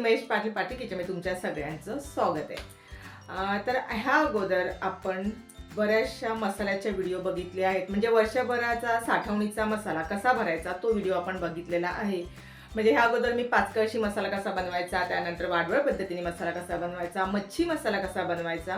महेश पाटील पाटील किचनमध्ये तुमच्या सगळ्यांचं स्वागत आहे. तर ह्या अगोदर आपण बऱ्याचशा मसाल्याच्या व्हिडिओ बघितले आहेत. म्हणजे वर्षभराचा साठवणीचा मसाला कसा भरायचा तो व्हिडिओ आपण बघितलेला आहे. म्हणजे ह्या अगोदर मी पाचकळशी मसाला कसा बनवायचा त्यानंतर वाढवळ पद्धतीने मसाला कसा बनवायचा मच्छी मसाला कसा बनवायचा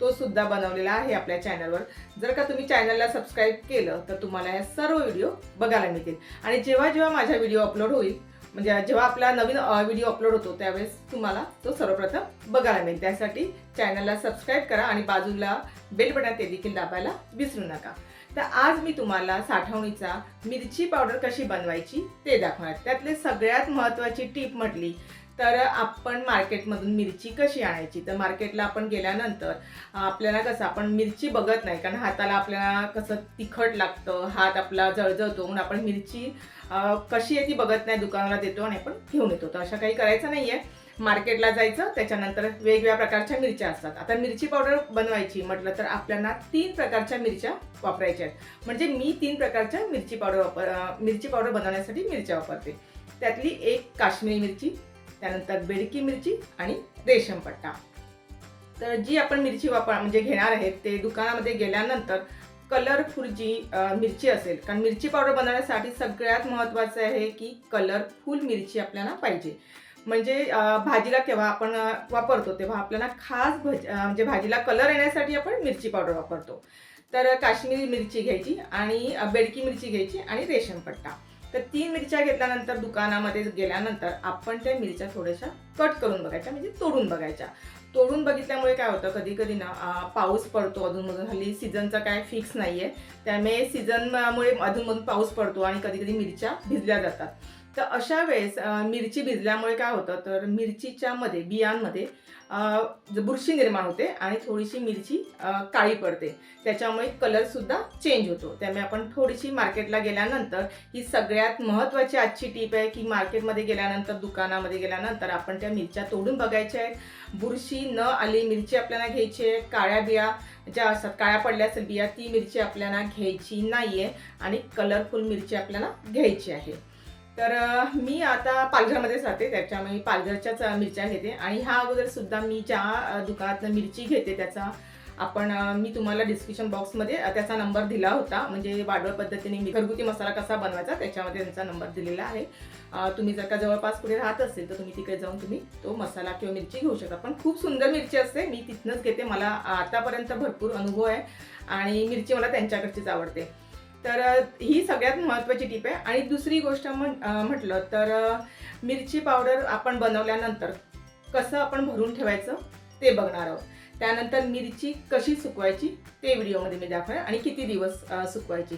तो सुद्धा बनवलेला आहे आपल्या चॅनलवर जर का तुम्ही चॅनलला सबस्क्राईब केलं तर तुम्हाला या सर्व व्हिडिओ बघायला मिळतील. आणि जेव्हा जेव्हा माझा व्हिडिओ अपलोड होईल म्हणजे जेव्हा आपला नवीन व्हिडिओ अपलोड होतो त्यावेळेस तुम्हाला तो सर्वप्रथम बघायला मिळेल. त्यासाठी चॅनलला सबस्क्राईब करा आणि बाजूला बेल बटन ते देखील दाबायला विसरू नका. तर आज मी तुम्हाला साठवणीचा मिरची पावडर कशी बनवायची ते दाखवणार. त्यातले सगळ्यात महत्त्वाची टीप म्हटली तर आपण मार्केटमधून मिरची कशी आणायची? तर मार्केटला आपण गेल्यानंतर आपल्याला कसं आपण मिरची बघत नाही. कारण हाताला आपल्याला कसं तिखट लागतं हात आपला जळजळतो म्हणून आपण मिरची कशी आहे ती बघत नाही दुकानाला देतो आणि आपण घेऊन येतो. तर अशा काही करायचं नाही आहे मार्केटला जायचं त्याच्यानंतर वेगवेगळ्या प्रकारच्या मिरच्या असतात. आता मिरची पावडर बनवायची म्हटलं तर आपल्याला तीन प्रकारच्या मिरच्या वापरायच्या आहेत. म्हणजे मी तीन प्रकारच्या मिरची पावडर वापर मिरची पावडर बनवण्यासाठी मिरच्या वापरते. त्यातली एक काश्मीरी मिरची त्यानंतर बेडकी मिरची आणि रेशम पट्टा. तर जी आपण मिरची वापर म्हणजे घेणार आहेत ते दुकानामध्ये गेल्यानंतर कलरफुल जी मिरची असेल कारण मिरची पावडर बनवण्यासाठी सगळ्यात महत्त्वाचं आहे की कलरफुल मिरची आपल्याला पाहिजे. म्हणजे भाजीला केव्हा आपण वापरतो तेव्हा आपल्याला खास भज म्हणजे भाजीला कलर येण्यासाठी आपण मिरची पावडर वापरतो. तर काश्मीरी मिरची घ्यायची आणि बेडकी मिरची घ्यायची आणि रेशम पट्टा. तर तीन मिरच्या घेतल्यानंतर दुकानामध्ये गेल्यानंतर आपण त्या मिरच्या थोड्याशा कट करून बघायच्या म्हणजे तोडून बघायच्या. तोडून बघितल्यामुळे काय होतं कधी कधी ना पाऊस पडतो अधूनमधून. हल्ली सीझनचा काय फिक्स नाही आहे त्यामुळे सीझनमुळे अधूनमधून पाऊस पडतो आणि कधी कधी मिरच्या भिजल्या जातात. तर अशा वेळेस मिरची भिजल्यामुळे काय होतं? तर मिरचीच्या मध्ये बियांमध्ये बुरशी निर्माण होते आणि थोडीशी मिरची काळी पडते. त्याच्यामुळे कलरसुद्धा चेंज होतो. त्यामुळे आपण थोडीशी मार्केटला गेल्यानंतर ही सगळ्यात महत्त्वाची आजची टीप आहे की मार्केटमध्ये गेल्यानंतर दुकानामध्ये गेल्यानंतर आपण त्या मिरच्या तोडून बघायच्या आहेत. बुरशी न आली मिरची आपल्याला घ्यायची आहे. काळ्या बिया ज्या असतात काळ्या पडल्या असेल बिया ती मिरची आपल्याला घ्यायची नाही आहे आणि कलरफुल मिरची आपल्याला घ्यायची आहे. तर मी आता पालघरमध्येच राहते. त्याच्यामुळे मी पालघरच्याच मिरच्या घेते. आणि ह्या अगोदर सुद्धा मी ज्या दुकानात मिरची घेते त्याचा आपण मी तुम्हाला डिस्क्रिप्शन बॉक्समध्ये त्याचा नंबर दिला होता. म्हणजे वाडवळ पद्धतीने मी घरगुती मसाला कसा बनवायचा त्याच्यामध्ये त्यांचा नंबर दिलेला आहे. तुम्ही जर का जवळपास कुठे राहत असेल तर तुम्ही तिकडे जाऊन तुम्ही तो मसाला किंवा मिरची घेऊ शकता. पण खूप सुंदर मिरची असते. मी तिथनंच घेते. मला आतापर्यंत भरपूर अनुभव आहे. आणि मिरची मला त्यांच्याकडचीच आवडते. तर ही सगळ्यात महत्त्वाची टीप आहे. आणि दुसरी गोष्ट म्हटलं तर मिरची पावडर आपण बनवल्यानंतर कसं आपण भरून ठेवायचं ते बघणार आहोत. त्यानंतर मिरची कशी सुकवायची ते व्हिडिओमध्ये मी दाखवेन आणि किती दिवस सुकवायची.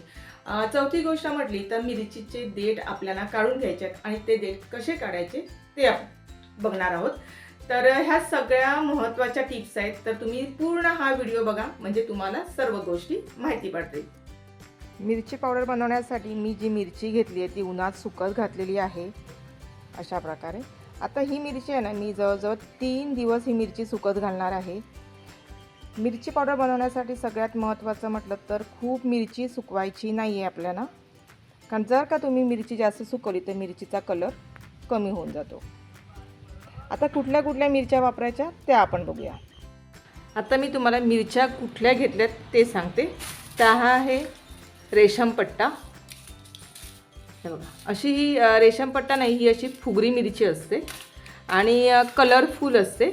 चौथी गोष्ट म्हटली तर मिरचीचे देठ आपल्याला काढून घ्यायचे आहेत आणि ते देठ कसे काढायचे ते आपण बघणार आहोत. तर ह्या सगळ्या महत्त्वाच्या टिप्स आहेत. तर तुम्ही पूर्ण हा व्हिडिओ बघा म्हणजे तुम्हाला सर्व गोष्टी माहिती पडतील. मिरची पावडर बनवण्यासाठी मी जी मिरची घेतली आहे ती उन्हात सुकत घातलेली आहे अशा प्रकारे. आता ही मिरची आहे ना मी जवळजवळ तीन दिवस ही मिरची सुकत घालणार आहे. मिरची पावडर बनवण्यासाठी सगळ्यात महत्त्वाचं म्हटलं तर खूप मिरची सुकवायची नाही आहे आपल्याला. कारण जर का तुम्ही मिरची जास्त सुकवली तर मिरचीचा कलर कमी होऊन जातो. आता कुठल्या कुठल्या मिरच्या वापरायच्या त्या आपण बघूया. आता मी तुम्हाला मिरच्या कुठल्या घेतल्यात ते सांगते. त्या हा आहे रेशमपट्टा हे बघा. अशी ही रेशमपट्टा नाही ही अशी फुगरी मिरची असते. आणि कलरफुल असते.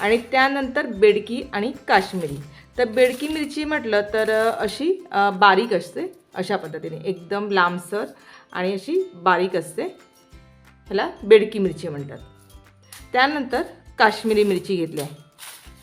आणि त्यानंतर बेडकी आणि काश्मीरी. तर बेडकी मिरची म्हटलं तर अशी बारीक असते. अशा पद्धतीने. एकदम लांबसर आणि अशी बारीक असते. ह्याला बेडकी मिरची म्हणतात. त्यानंतर काश्मीरी मिरची घेतली आहे.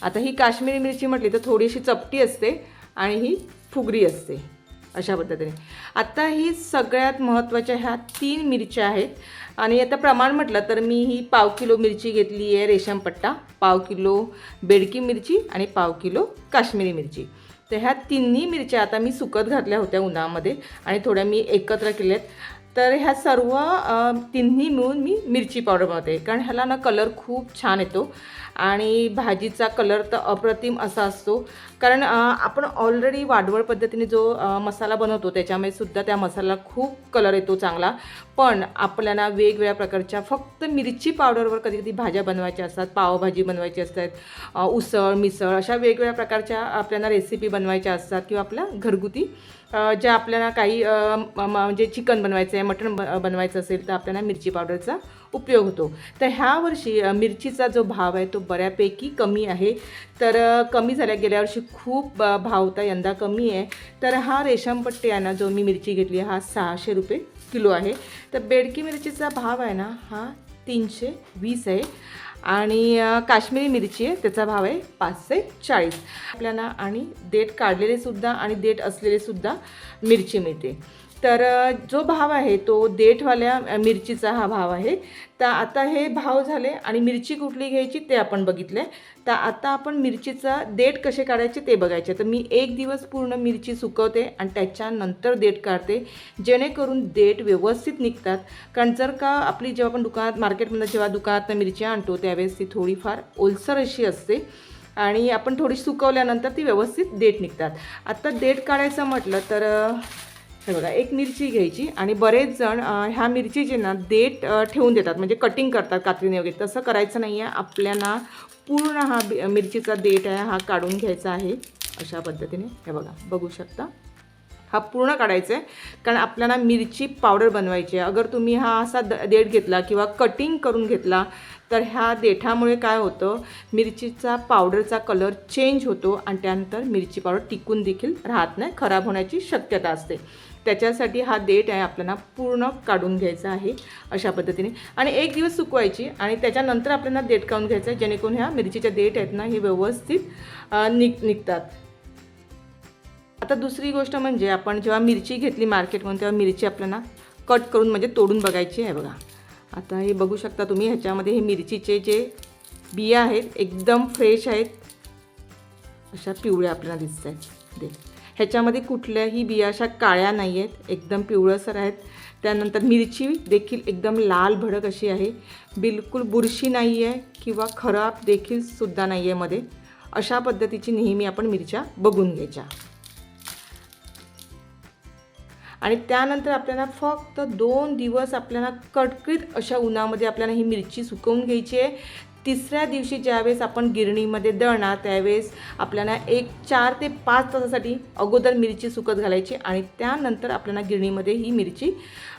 आता ही काश्मीरी मिरची म्हटली तर थोडीशी चपटी असते आणि ही फुगरी असते. अशा पद्धतीने. आत्ता ही सगळ्यात महत्त्वाच्या ह्या तीन मिरच्या आहेत. आणि आता प्रमाण म्हटलं तर मी ही पाव किलो मिरची घेतली आहे रेशमपट्टा पाव किलो बेडकी मिरची आणि पाव किलो काश्मीरी मिरची. तर ह्या तिन्ही मिरच्या आता मी सुकत घातल्या होत्या उन्हामध्ये आणि थोड्या मी एकत्र केल्यात. तर ह्या सर्व तिन्ही मिळून मी मिरची पावडर बनवते. कारण ह्याला ना कलर खूप छान येतो. आणि भाजीचा कलर तर अप्रतिम असा असतो. कारण आपण ऑलरेडी वाढवळ पद्धतीने जो मसाला बनवतो त्याच्यामध्ये सुद्धा त्या मसाला खूप कलर येतो चांगला. पण आपल्याला वेगवेगळ्या प्रकारच्या फक्त मिरची पावडरवर कधी कधी भाज्या बनवायच्या असतात पावभाजी बनवायची असतात उसळ मिसळ अशा वेगवेगळ्या प्रकारच्या आपल्याला रेसिपी बनवायच्या असतात किंवा आपल्या घरगुती ज्या आपल्याला काही म्हणजे चिकन बनवायचं आहे मटण ब बनवायचं असेल तर आपल्याला मिरची पावडरचा उपयोग होतो. तर ह्या वर्षी मिरचीचा जो भाव आहे तो बऱ्यापैकी कमी आहे. तर कमी झाल्या गेल्या वर्षी खूप भाव होता यंदा कमी आहे. तर हा रेशमपट्टी आहे ना जो मी मिरची घेतली हा सहाशे रुपये किलो आहे. तर बेडकी मिरचीचा भाव आहे ना हा तीनशे वीस आहे. आणि काश्मीरी मिरची आहे त्याचा भाव आहे पाचशे चाळीस. आपल्याला आणि देठ काढलेले सुद्धा आणि देठ असलेले सुद्धा मिरची मिळते. तर जो भाव आहे तो देठवाल्या मिरचीचा हा भाव आहे. तर आता हे भाव झाले आणि मिरची कुठली घ्यायची ते आपण बघितले तर आता आपण मिरचीचा देठ कसे काढायचे ते बघायचे. तर मी एक दिवस पूर्ण मिरची सुकवते आणि त्याच्यानंतर देठ काढते. जेणेकरून देठ व्यवस्थित निघतात. कारण जर का आपली जेव्हा आपण दुकानात मार्केटमधनं जेव्हा दुकानात मिरची आणतो त्यावेळेस ती थोडीफार ओलसर अशी असते. आणि आपण थोडी सुकवल्यानंतर ती व्यवस्थित देठ निघतात. आता देठ काढायचं म्हटलं तर हे बघा एक मिरची घ्यायची आणि बरेच जण ह्या मिरचीचे ना देठ ठेवून देतात. म्हणजे कटिंग करतात कात्रीने वगैरे. तसं करायचं नाही आहे. आपल्याला पूर्ण हा मिरचीचा देठ आहे हा काढून घ्यायचा आहे अशा पद्धतीने. हे बघा बघू शकता. हा पूर्ण काढायचा आहे. कारण आपल्याला मिरची पावडर बनवायची आहे. अगर तुम्ही हा असा द देठ घेतला किंवा कटिंग करून घेतला तर ह्या देठामुळे काय होतं? मिरचीचा पावडरचा कलर चेंज होतो आणि त्यानंतर मिरची पावडर टिकून देखील राहत नाही. खराब होण्याची शक्यता असते. त्याच्यासाठी हा देठ आहे आपल्याला पूर्ण काढून घ्यायचा आहे अशा पद्धतीने. आणि एक दिवस सुकवायची आणि त्याच्यानंतर आपल्याला देठ काढून घ्यायचं आहे जेणेकरून ह्या मिरचीच्या देठ आहेत ना हे व्यवस्थित निग निघ निघतात. आता दुसरी गोष्ट म्हणजे आपण जेव्हा मिरची घेतली मार्केटमधून तेव्हा मिरची आपल्याला कट करून म्हणजे तोडून बघायची आहे बघा. आता हे बघू शकता तुम्ही ह्याच्यामध्ये हे मिरचीचे जे बिया आहेत एकदम फ्रेश आहेत. अशा पिवळ्या आपल्याला दिसत आहेत देठ ह्याच्यामध्ये कुठल्याही बिया अशा काळ्या नाही आहेत एकदम पिवळसर आहेत. त्यानंतर मिरची देखील एकदम लाल भडक अशी आहे. बिलकुल बुरशी नाही आहे किंवा खराब देखील सुद्धा नाही आहे मध्ये. अशा पद्धतीची नेहमी आपण मिरच्या बघून घ्यायच्या. आणि त्यानंतर आपल्याला फक्त दोन दिवस आपल्याला कडकडीत अशा उन्हामध्ये आपल्याला ही मिरची सुकवून घ्यायची आहे. तिसऱ्या दिवशी ज्यावेळेस आपण गिरणीमध्ये दळणार त्यावेळेस आपल्याला एक चार ते पाच तासासाठी अगोदर मिरची सुकत घालायची आणि त्यानंतर आपल्याला गिरणीमध्ये ही मिरची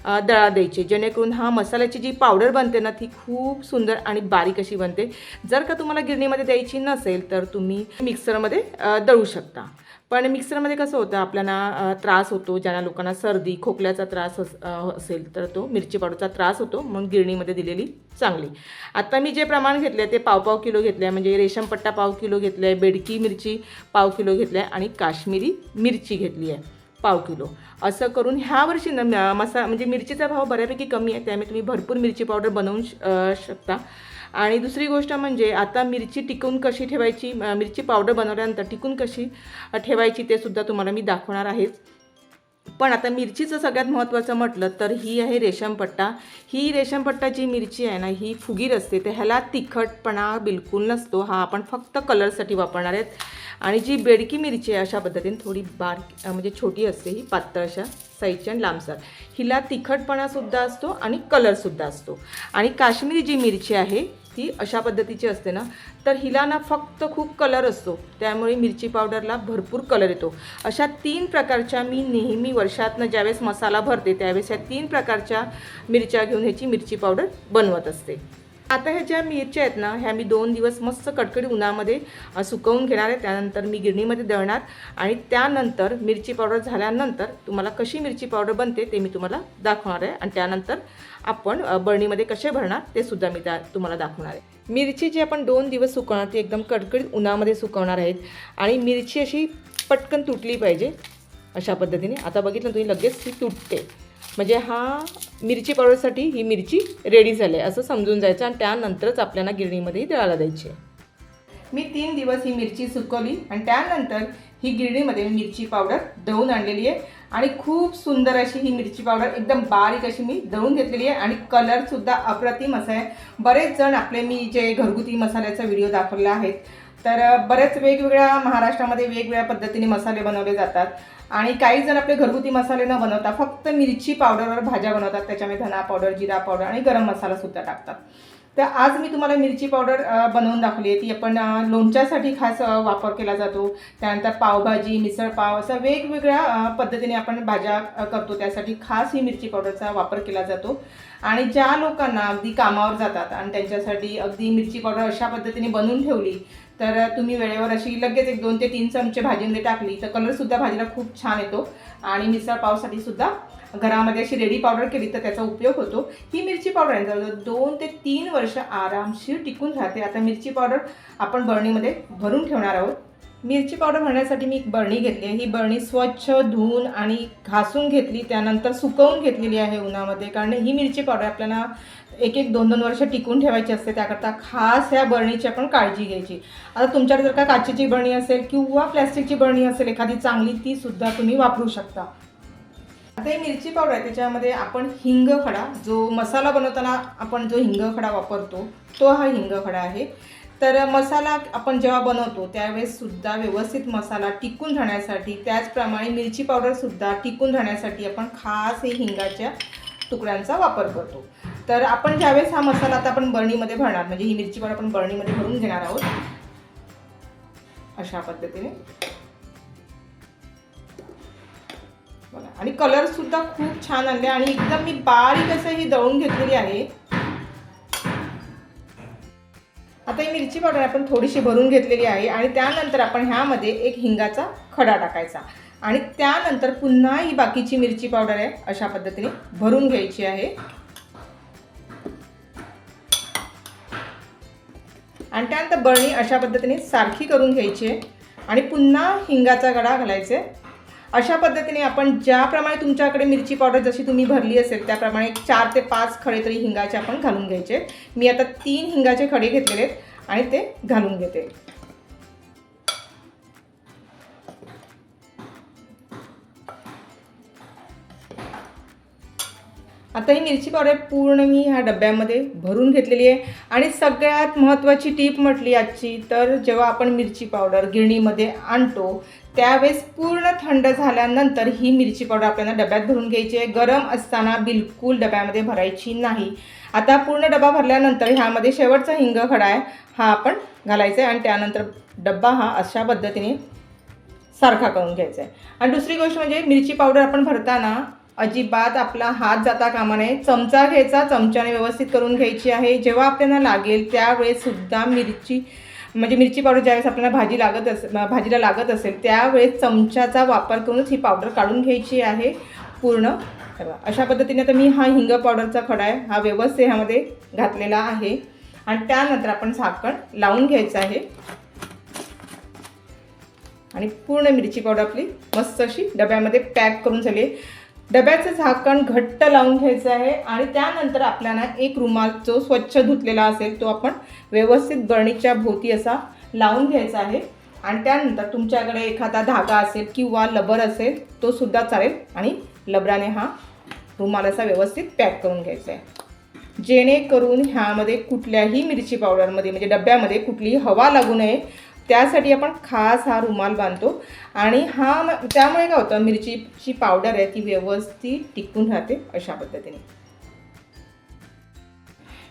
दळा द्यायची. जेणेकरून हा मसाल्याची जी पावडर बनते ना ती खूप सुंदर आणि बारीक अशी बनते. जर का तुम्हाला गिरणीमध्ये द्यायची नसेल तर तुम्ही मिक्सरमध्ये दळू शकता. पण मिक्सरमध्ये कसं होतं आपल्याला त्रास होतो ज्यांना लोकांना सर्दी खोकल्याचा त्रास अस असेल तर तो मिरची पावडरचा त्रास होतो म्हणून गिरणीमध्ये दिलेली चांगली. आता मी जे प्रमाण घेतलं आहे ते पाव म्हणजे पाव किलो घेतलं आहे म्हणजे रेशमपट्टा पाव किलो घेतलं आहे बेडकी मिरची पाव किलो घेतली आहे आणि काश्मीरी मिरची घेतली आहे पाव किलो. असं करून ह्या वर्षी न मसा म्हणजे मिरचीचा भाव बऱ्यापैकी कमी आहे त्यामुळे तुम्ही भरपूर मिरची पावडर बनवून श- शकता. आणि दुसरी गोष्ट म्हणजे आता मिरची टिकून कशी ठेवायची? मिरची पावडर बनवल्यानंतर टिकून कशी ठेवायची ते सुद्धा तुम्हाला मी दाखवणार आहेच पण आता मिरचीचं सगळ्यात महत्त्वाचं म्हटलं तर ही आहे रेशमपट्टा ही रेशमपट्टा जी मिरची आहे ना ही फुगीर असते. तर ह्याला तिखटपणा बिलकुल नसतो. हा आपण फक्त कलरसाठी वापरणार आहेत. आणि जी बेडकी मिरची आहे अशा पद्धतीने थोडी बारक म्हणजे छोटी असते ही पातळ अशा साईजची आणि लांबसर. हिला तिखटपणासुद्धा असतो आणि कलरसुद्धा असतो. आणि काश्मीरी जी मिरची आहे ती अशा पद्धतीची असते ना. तर हिला ना फक्त खूप कलर असतो. त्यामुळे मिरची पावडरला भरपूर कलर येतो. अशा तीन प्रकारच्या मी नेहमी वर्षातनं ज्यावेळेस मसाला भरते त्यावेळेस ह्या तीन प्रकारच्या मिरच्या घेऊन ह्याची मिरची पावडर बनवत असते. आता ह्या ज्या मिरच्या आहेत ना ह्या मी दोन दिवस मस्त कडकडी उन्हामध्ये सुकवून घेणार आहे. त्यानंतर मी गिरणीमध्ये दळणार आणि त्यानंतर मिरची पावडर झाल्यानंतर तुम्हाला कशी मिरची पावडर बनते ते मी तुम्हाला दाखवणार आहे. आणि त्यानंतर आपण बळणीमध्ये कसे भरणार ते सुद्धा मी त्या तुम्हाला दाखवणार आहे. मिरची जी आपण दोन दिवस सुकवणार ती एकदम कडकडीत उन्हामध्ये सुकवणार आहेत. आणि मिरची अशी पटकन तुटली पाहिजे अशा पद्धतीने. आता बघितलं तुम्ही लगेच ती तुटते. म्हणजे हा मिरची पावडरसाठी ही मिरची रेडी झाली आहे. असं समजून जायचं आणि त्यानंतरच आपल्याला गिरणीमध्येही दळायला द्यायची मी तीन दिवस ही मिरची सुकवली आणि त्यानंतर ही गिरणीमध्ये मी मिरची पावडर दळून आणलेली आहे. आणि खूप सुंदर अशी ही मिरची पावडर एकदम बारीक अशी मी दळून घेतलेली आहे. आणि कलरसुद्धा अप्रतिम असा आहे. बरेच जण आपले मी जे घरगुती मसाल्याचा व्हिडिओ दाखवला आहेत तर बरेच वेगवेगळ्या महाराष्ट्रामध्ये वेगवेगळ्या पद्धतीने मसाले बनवले जातात. आणि काही जण आपले घरगुती मसाले न बनवता फक्त मिरची पावडरवर भाज्या बनवतात त्याच्यामध्ये धना पावडर जिरा पावडर आणि गरम मसाला सुद्धा टाकतात. तर आज मी तुम्हाला मिरची पावडर बनवून दाखवली आहे. ती आपण लोणच्यासाठी खास वापर केला जातो. त्यानंतर पावभाजी मिसळपाव असा वेगवेगळ्या पद्धतीने आपण भाज्या करतो. त्यासाठी खास ही मिरची पावडरचा वापर केला जातो. आणि ज्या लोकांना अगदी कामावर जातात आणि त्यांच्यासाठी अगदी मिरची पावडर अशा पद्धतीने बनवून ठेवली तर तुम्ही वेळेवर अशी लगेच एक दोन ते तीन चमचे भाजीमध्ये टाकली तर कलरसुद्धा भाजीला खूप छान येतो. आणि मिसळ पावसाठी सुद्धा घरामध्ये अशी रेडी पावडर केली तर त्याचा उपयोग होतो. ही मिरची पावडर आहे जवळजवळ दोन ते तीन वर्ष आरामशीर टिकून राहते. आता मिरची पावडर आपण बरणीमध्ये भरून ठेवणार आहोत. मिरची पावडर भरण्यासाठी मी एक बरणी घेतली आहे. ही बरणी स्वच्छ धुवून आणि घासून घेतली त्यानंतर सुकवून घेतलेली आहे उन्हामध्ये कारण ही मिरची पावडर आपल्याला एक एक दोन दोन वर्ष टिकून ठेवायची असते त्याकरता खास ह्या बरणीची आपण काळजी घ्यायची. आता तुमच्याकडे जर का काचेची बरणी असेल किंवा प्लॅस्टिकची बरणी असेल एखादी चांगली ती सुद्धा तुम्ही वापरू शकता. आता ही मिरची पावडर आहे त्याच्यामध्ये आपण हिंग खडा जो मसाला बनवताना आपण जो हिंग खडा वापरतो तो हा हिंग खडा आहे. तर मसाला आपण जेव्हा बनवतो त्यावेळेस सुद्धा व्यवस्थित मसाला टिकून राहण्यासाठी त्याचप्रमाणे मिरची पावडरसुद्धा टिकून राहण्यासाठी आपण खास हे हिंगाच्या तुकड्यांचा वापर करतो. तर आपण ज्यावेळेस हा मसाला आता आपण बरणीमध्ये भरणार म्हणजे ही मिरची पावडर आपण बरणीमध्ये भरून घेणार आहोत अशा पद्धतीने. बघा आणि कलरसुद्धा खूप छान आणले आणि एकदम मी बारीक असं ही दळून घेतलेली आहे. आता ही मिरची पावडर आपण थोडीशी भरून घेतलेली आहे आणि त्यानंतर आपण ह्यामध्ये एक हिंगाचा खडा टाकायचा. आणि त्यानंतर पुन्हा ही बाकीची मिरची पावडर आहे अशा पद्धतीने भरून घ्यायची आहे. आणि त्यानंतर बळणी अशा पद्धतीने सारखी करून घ्यायची आहे. आणि पुन्हा हिंगाचा गडा घालायचा. आहे अशा पद्धतीने आपण ज्याप्रमाणे तुमच्याकडे मिरची पावडर जशी तुम्ही भरली असेल त्याप्रमाणे चार ते पाच खडे तरी हिंगाचे आपण घालून घ्यायचे. मी आता तीन हिंगाचे खडे घेतलेले आहेत आणि ते घालून घेते. आता ही मिरची पावडर पूर्ण मी ह्या डब्यामध्ये भरून घेतलेली आहे. आणि सगळ्यात महत्त्वाची टीप म्हटली आजची तर जेव्हा आपण मिरची पावडर गिरणीमध्ये आणतो त्यावेळेस पूर्ण थंड झाल्यानंतर ही मिरची पावडर आपल्याला डब्यात भरून घ्यायची आहे. गरम असताना बिलकुल डब्यामध्ये भरायची नाही. आता पूर्ण डबा भरल्यानंतर ह्यामध्ये शेवटचा हिंग खडा आहे हा आपण घालायचा आहे आणि त्यानंतर डब्बा हा अशा पद्धतीने सारखा करून घ्यायचा आहे आणि दुसरी गोष्ट म्हणजे मिरची पावडर आपण भरताना अजिबात आपला हात जाता कामा नये. चमचा घ्यायचा चमच्याने व्यवस्थित करून घ्यायची आहे. जेव्हा आपल्याला लागेल त्यावेळेस सुद्धा मिरची म्हणजे मिरची पावडर ज्यावेळेस आपल्याला भाजी लागत असेल भाजीला लागत असेल त्यावेळेस चमच्याचा वापर करूनच ही पावडर काढून घ्यायची आहे पूर्ण. अशा पद्धतीने तर मी हा हिंग पावडरचा खडा आहे हा व्यवस्थित ह्यामध्ये घातलेला आहे. आणि त्यानंतर आपण साखर लावून घ्यायचं आहे. आणि पूर्ण मिरची पावडर आपली मस्त अशी डब्यामध्ये पॅक करून झाली आहे. डब्याचं झाकण घट्ट लावून घ्यायचं आहे आणि त्यानंतर आपल्याला एक रुमाल जो स्वच्छ धुतलेला असेल तो आपण व्यवस्थित बरणीच्या भोवती असा लावून घ्यायचा आहे. आणि त्यानंतर तुमच्याकडे एखादा धागा असेल किंवा लबर असेल तो सुद्धा चालेल आणि लबराने हा रुमाल असा व्यवस्थित पॅक करून घ्यायचा आहे. जेणेकरून ह्यामध्ये कुठल्याही मिरची पावडरमध्ये म्हणजे डब्यामध्ये कुठलीही हवा लागू नये. त्यासाठी आपण खास हा रुमाल बांधतो. आणि हा म- त्यामुळे काय होतं मिरचीची पावडर आहे ती व्यवस्थित टिकून राहते अशा पद्धतीने.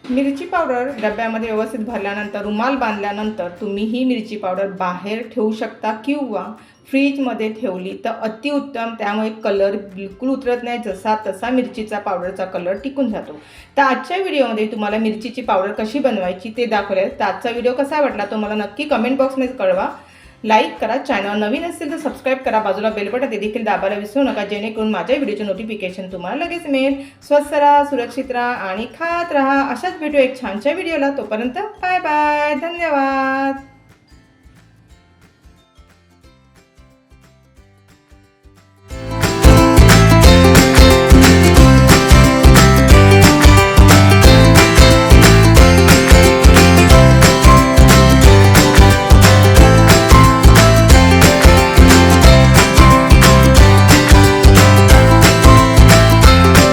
मिरची पावडर डब्यामध्ये व्यवस्थित भरल्यानंतर रुमाल बांधल्यानंतर तुम्ही ही मिरची पावडर बाहेर ठेवू शकता किंवा फ्रीजमध्ये ठेवली तर अतिउत्तम. त्यामुळे कलर बिलकुल उतरत नाही. जसा तसा मिरचीचा पावडरचा कलर टिकून जातो. तर आजच्या व्हिडिओमध्ये तुम्हाला मिरचीची पावडर कशी बनवायची ते दाखवले तर आजचा व्हिडिओ कसा वाटला तो मला नक्की कमेंट बॉक्समध्ये कळवा. लाईक करा चॅनल नवीन असेल तर सबस्क्राईब करा बाजूला बेलबटन ते देखील दाबायला विसरू नका जेणेकरून माझ्या व्हिडिओचे नोटिफिकेशन तुम्हाला लगेच मिळेल. स्वस्त राहा सुरक्षित राहा आणि खात राहा. अशाच भेटू एक छानशा व्हिडिओला तोपर्यंत बाय बाय धन्यवाद.